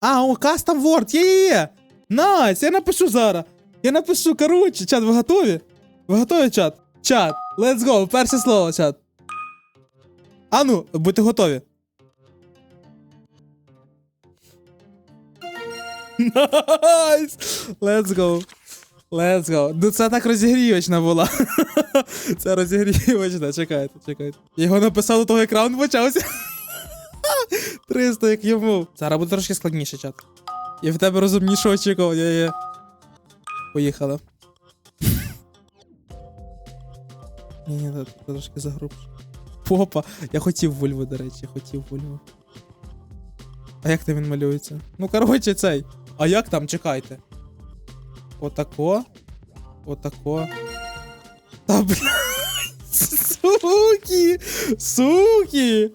А, о, custom word, є, є, є. Найс, я напишу зараз. Я напишу, коротше, чат, ви готові? Ви готові, чат? Чат, let's go, перше слово, чат. А ну, будьте готові. Найс! Let's go. Let's go. Ну це так розігрівочна була. це розігрівочна, чекайте, чекайте. Його написав до того, як раунд почався. 300, як йому. Зараз буде трошки складніше, чат. Я в тебе розумніше очікував, я є. Поїхали. Ні, ні, трошки загрубше. Попа. Я хотів вульву, до речі, я хотів вульву. А як там він малюється? Ну, коротше, цей. А як там, чекайте. Отако. Отако. Та блядь. Суки! Суки!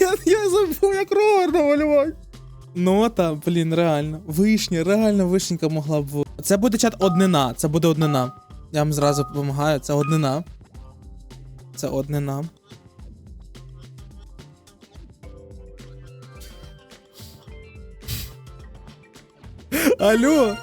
Я, я забув, як ровер намалювати. Ну там, блін, реально. Вишня, реально вишенька могла б. Це буде чат однина. Це буде однина. Я вам зразу допомагаю. Це однина. Це однина. Алло!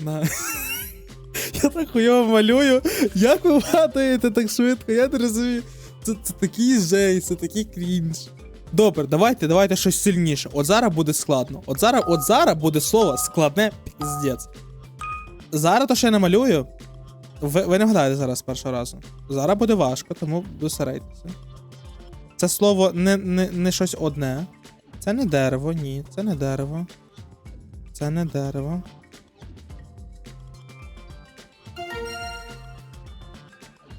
На. Я так хуйово малюю. Як ви вгадуєте так швидко? Я не розумію. Це, це такий жей, це такий крінж. Добре, давайте, давайте щось сильніше. От зараз буде складно. От зараз, от зараз буде слово складне піздець. Зараз то, що я намалюю, ви, ви не вгадаєте зараз першого разу. Зараз буде важко, тому досередьтеся. Це слово не, не, не щось одне. Це не дерево, ні, це не дерево. Це не дерево.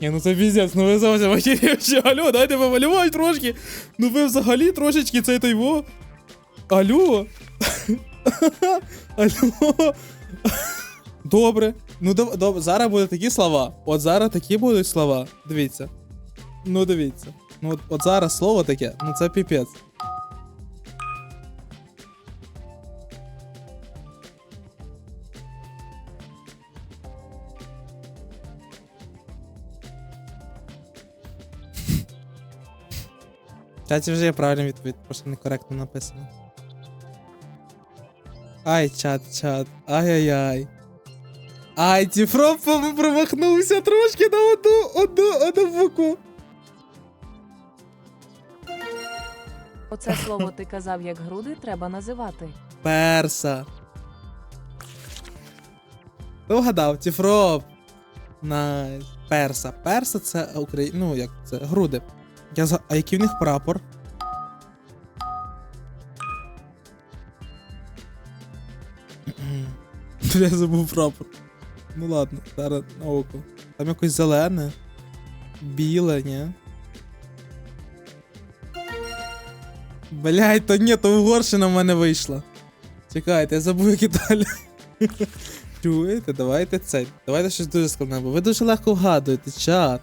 Ні, ну це піздець, ну ви зовсім охерівші. Алло, дайте помалювати трошки. Ну ви взагалі трошечки цей той во. Алло. Алло. Добре. Ну доб- зараз будуть такі слова. От зараз такі будуть слова. Дивіться. Ну дивіться. Ну от, от зараз слово таке, ну це піпець. Чаті вже є правильна відповідь, просто некоректно написано. Ай, чат, чат. Ай-яй-яй. Ай, Тіфроп промахнувся трошки на одну, одну, одну букву. Оце слово ти казав, як груди треба називати. Перса. Хто вгадав? Тіфроп. Найс. Перса. Перса це Украї... Ну, як це? Груди. Я за... А який в них прапор? Я забув прапор. Ну ладно, зараз на око. Там якось зелене. Біле, ні? Блять, то ні, то Угорщина в мене вийшла. Чекайте, я забув, як Італія. Чуєте, давайте це. Давайте щось дуже складне, бо ви дуже легко вгадуєте, чат.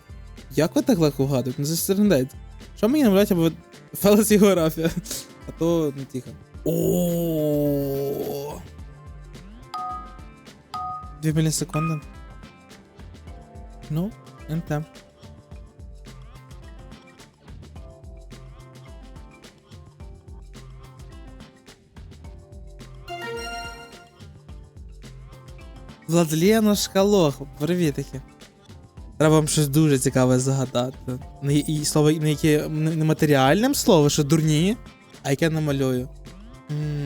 Як ви так легко вгадуєте? Ну це ж. Що мені намалювати, або фелес географія? А то ну тихо. О. Дві мілісекунди. Ну, НТ. Владлена Шкалох, привітики. Треба вам щось дуже цікаве загадати. І слово не яке не матеріальним слово, що дурні, а яке намалюю.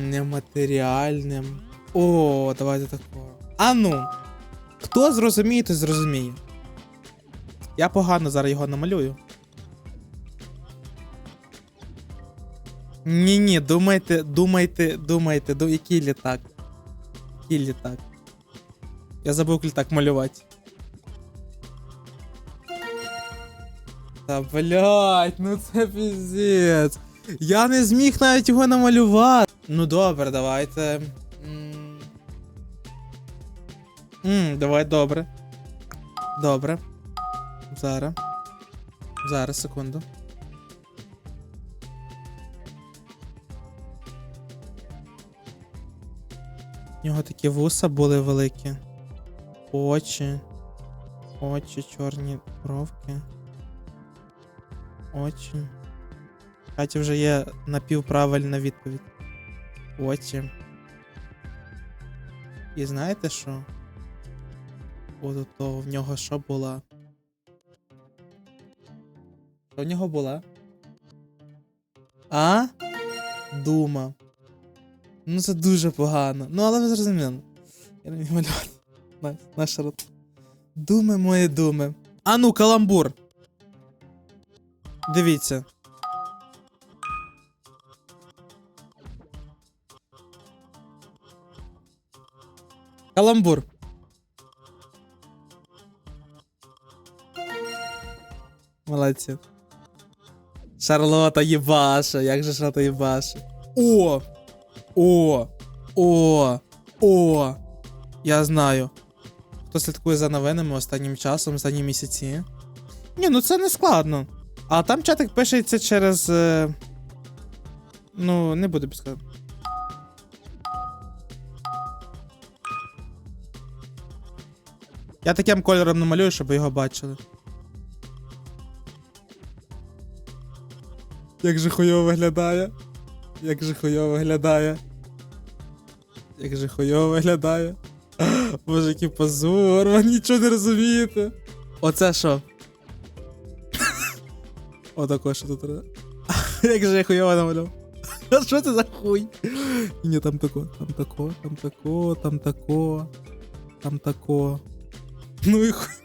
Нематеріальним. О, давайте такого. А ну. Хто зрозуміє, той зрозуміє. Я погано зараз його намалюю. Ні, ні, думайте, думайте, думайте, ду... який літак. Який літак. Я забув літак малювати. Та блять, ну це піздець. Я не зміг навіть його намалювати. Ну добре, давайте. М, М, давай добре. Добре. Зараз. Зараз, секунду. У нього такі вуса були великі. Очі. Очі, чорні бровки. Очі. Каті вже є напівправильна відповідь. Очі. І знаєте що? От то в нього що була? Що в нього була? А? Дума. Ну це дуже погано. Ну, але ви зрозуміли. Я не вмію малювати. Наш рот. Думи мої думи. А ну, каламбур. Дивіться. Каламбур. Молодці. Шарлота єбаша, як же Шарлота єбаша. О! О! О! О! Я знаю. Хто слідкує за новинами останнім часом, останні місяці. Ні, ну це не складно. А там чатик пишеться через. е, Ну, не буду підказати. Я таким кольором намалюю, щоб ви його бачили. Як же хуйово виглядає. Як же хуйово виглядає. Як же хуйово виглядає. Боже, який позор, ви нічого не розумієте. Оце що? Отако, що тут. Як же я хуйово намалював. А що це за хуй? Ні, там тако, там тако, там тако, там тако, там тако. Ну і хуй.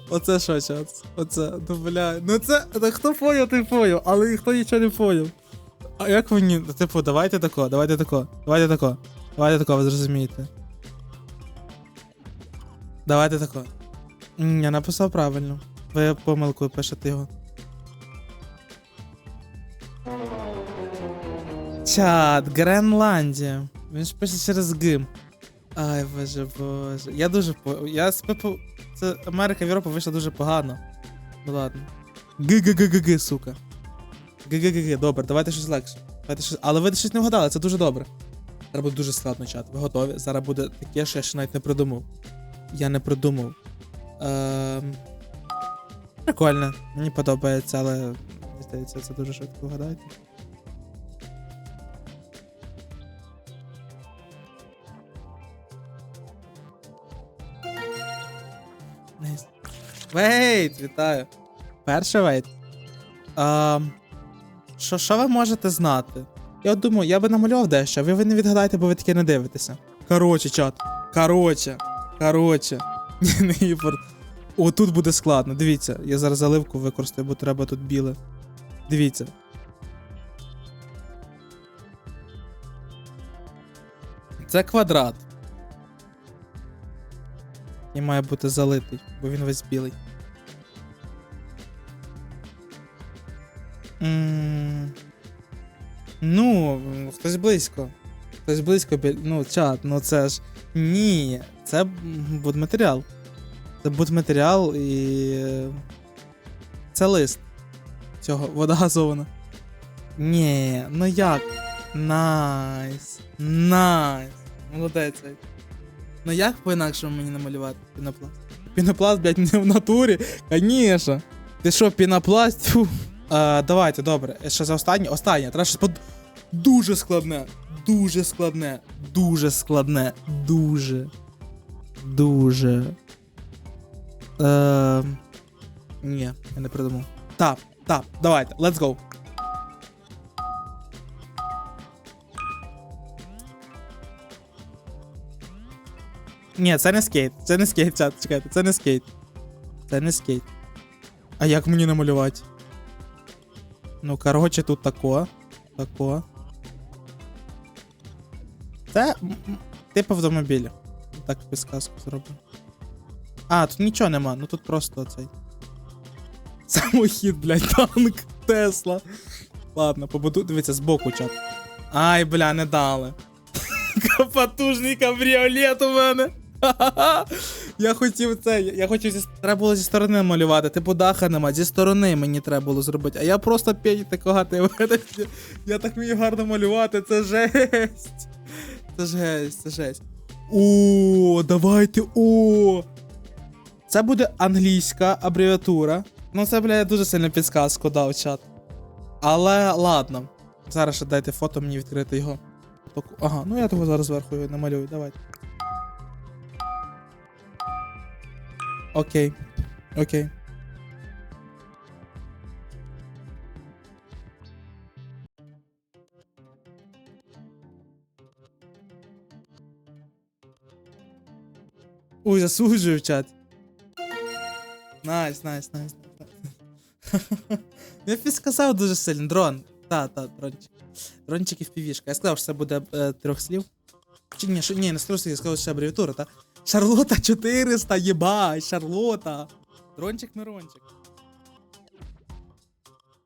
Оце що зараз? Оце, ну бля. Ну це, та хто поняв, той поняв, але ніхто нічого не поняв. А як мені, типу, давайте тако, давайте тако, давайте тако, давайте тако, ви зрозумієте. Давайте тако. Я написав правильно. Ви помилкою пишете його. Чат, Гренландія. Він ж пише через гим. Ай, боже, боже. Я дуже по. Я спипу. Це Америка, Європа вийшла дуже погано. Ну ладно. Г-г-г-г-г, сука. Г-г-г-г, добре, давайте щось легше. Давайте щось... Але ви щось не вгадали, це дуже добре. Зараз буде дуже складно чат. Ви готові? Зараз буде таке, що я ще навіть не придумав. Я не придумав. Ем... Прикольно, мені подобається, але мені здається, це дуже швидко вгадаєте. Вейт, вітаю. Перший вейт. Що, що ви можете знати? Я думаю, я би намалював дещо, ви, ви не відгадаєте, бо ви таке не дивитеся. Короче, чат. Короче. Короче. Не імпорт. О, тут буде складно. Дивіться, я зараз заливку використаю, бо треба тут біле. Дивіться. Це квадрат. І має бути залитий, бо він весь білий. М, Ну, хтось близько. Хтось близько. Ну, чат, ну це ж. Ні, це будматеріал. Це будматеріал і. е, Це лист. Цього вода газована. Ні, ну як? Найс. Найс. Молодець. Ну як по-інакшому мені намалювати пінопласт? Пінопласт, блядь, не в натурі. Конечно. Ти що, пінопласт? Фу. А, давайте, добре. Ще за останнє. Останнє. Треба щось под... Дуже складне. Дуже складне. Дуже складне. Дуже. Дуже. Е... Ні, я не придумав. Так, так, давайте, let's go. Ні, це не скейт. Це не скейт, чат, чекайте, це не скейт. Це не скейт. А як мені намалювати? Ну, короче, тут тако. Тако. Це тип автомобіля. Так підсказку зроблю. А, тут нічого нема, ну тут просто цей. Самохід, блядь, танк, Тесла. Ладно, побуду. Дивіться, збоку чат. Ай, бля, не дали. Потужний кабріолет у мене. Я хотів це, я хотів зі треба було зі сторони малювати, типу даха нема, зі сторони мені треба було зробити. А я просто п'ять такого ти Я так вмію гарно малювати, це жесть. Це жесть, це жесть. О, давайте, о. Це буде англійська абревіатура. Ну, це, бля, я дуже сильно підсказку дав чат. Але ладно. Зараз ще дайте фото мені відкрити його. Ага, ну я того зараз зверху його намалюю, давайте. Окей. Окей. Ой, засуджую чат. Найс, найс, найс. Я сказав дуже сильно. Дрон. Та, та, дрончик. Дрончик і впівішка. Я сказав, що це буде е, трьох слів. Чи ні, що, ні, не з я сказав, що це абревіатура, та? Шарлота 400, єба, Шарлота. Дрончик Мирончик.